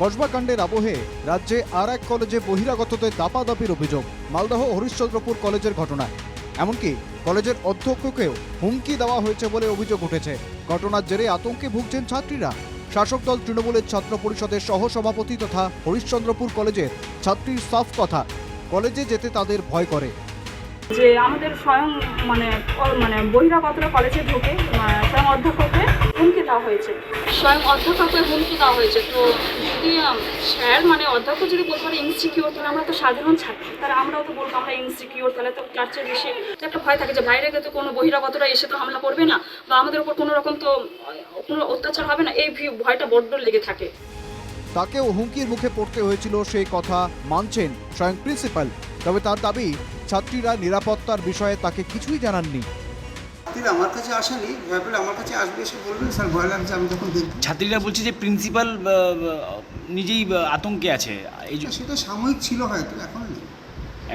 কসবাকাণ্ডের আবহে রাজ্যে আর এক কলেজে বহিরাগততে দাপাদাপির অভিযোগ, মালদহ হরিশ্চন্দ্রপুর কলেজের ঘটনা এমনকি কলেজের অধ্যক্ষকেও হুমকি দেওয়া হয়েছে বলে অভিযোগ উঠেছে। ঘটনার জেরে আতঙ্কে ভুগছেন ছাত্রীরা। শাসক দল তৃণমূলের ছাত্র পরিষদের সহসভাপতি তথা হরিশ্চন্দ্রপুর কলেজের ছাত্রীর সাফ কথা, কলেজে যেতে তাদের ভয় করে। যে আমাদের স্বয়ং মানে মানে বহিরাগতরা কলেজে ঢুকে স্বয়ং অধ্যক্ষকে হুমকি দেওয়া হয়েছে। স্বয়ং অধ্যক্ষকে হুমকি দেওয়া হয়েছে, তো যদি স্যার মানে অধ্যক্ষ যদি বলতে পারে ইনসিকিউর তাহলে আমরা তো সাধারণ ছাত্র, তাহলে আমরাও তো বলব আমরা ইনসিকিউর তাহলে তো চেয়ে বেশি একটা ভয় থাকে যে বাইরে তো কোনো বহিরাগতরা এসে তো হামলা করবে না, বা আমাদের উপর কোনো রকম তো, কোনো অত্যাচার হবে না, এই ভয়টা বড্ড লেগে থাকে। তাকেও হুমকির মুখে পড়তে হয়েছিল সেই কথা মানছেন স্বয়ং প্রিন্সিপাল, তবে তার দাবি, ছাত্রীরা নিরাপত্তার বিষয়ে তাকে কিছুই জানাননি। তিনি আমার কাছে আসেনি। ভয় আমার কাছে আসবে এসে বলবেন স্যার ভয় লাগছে আমি যখন দেখব। ছাত্রীরা বলছে যে প্রিন্সিপাল নিজেই আতঙ্কে আছে। এই যে সেটা সাময়িক ছিল হয়তো এখন নেই।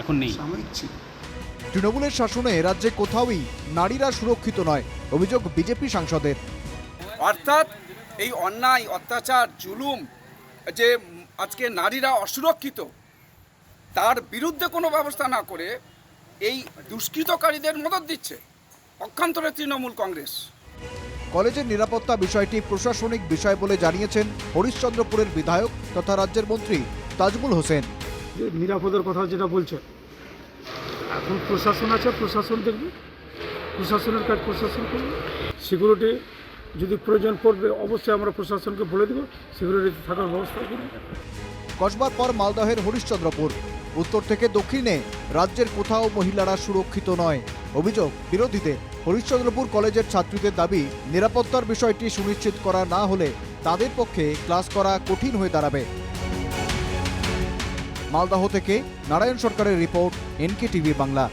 এখন নেই। সাময়িক ছিল। তৃণমূলের শাসনে রাজ্যে কোথাওই নারীরা সুরক্ষিত নয় অভিযোগ বিজেপি সাংসদের। অর্থাৎ এই অন্যায় অত্যাচার জুলুম যে আজকে নারীরা অসুরক্ষিত তার বিরুদ্ধে কোনো ব্যবস্থা না করে এই দুষ্কৃতকারীদের মদত দিচ্ছে। পক্ষান্তরে তৃণমূল কংগ্রেস। কলেজের নিরাপত্তা বিষয়টি প্রশাসনিক বিষয় বলে জানিয়েছেন হরিশ্চন্দ্রপুরের বিধায়ক তথা রাজ্যের মন্ত্রী তাজমুল হোসেন। নিরাপদের কথা যেটা বলছে এখন প্রশাসন আছে প্রশাসন দেখবে। প্রশাসনের কাজ প্রশাসন করবে। সিকিউরিটি যদি প্রয়োজন পড়বে অবশ্যই আমরা প্রশাসনকে বলে দেবো সিকিউরিটি থাকার ব্যবস্থা করব। কসবার পর মালদহের হরিশ্চন্দ্রপুর। উত্তর থেকে দক্ষিণে রাজ্যের কোথাও মহিলারা সুরক্ষিত নয়। অভিযোগ, বিরোধীতে হরিশ্চন্দ্রপুর কলেজের ছাত্রীদের দাবি, নিরাপত্তার বিষয়টি সুনিশ্চিত করা না হলে তাদের পক্ষে ক্লাস করা কঠিন হয়ে দাঁড়াবে। মালদাহ থেকে নারায়ণ সরকারের রিপোর্ট এনকে টিভি বাংলা।